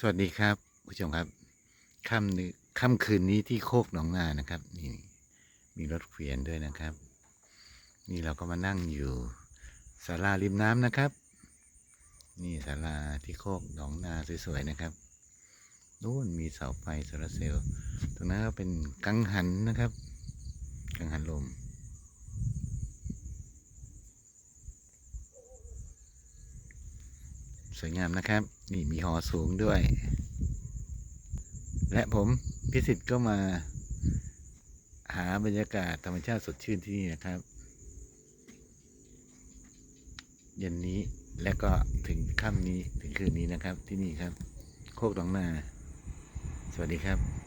สวัสดีครับผู้ชมครับค่ำนี้ค่ำคืนนี้ที่โคกหนองนานะครับ นี่มีรถเกวียนด้วยนะครับ นี่เราก็มานั่งอยู่ศาลาริมน้ำนะครับ นี่ศาลาที่โคกหนองนาสวยๆนะครับนู่นมีเสาไฟโซลาเซลล์ตรงนั้นก็เป็นกังหันนะครับ กังหันลม สวยงามนะครับ นี่มีหอสูงด้วย และผมพิสิทธิ์ก็มา หาบรรยากาศธรรมชาติสดชื่นที่นี่นะครับ เย็นนี้และก็ถึงค่ำนี้ถึงคืนนี้นะครับที่นี่ครับ โคกหนองนา สวัสดีครับ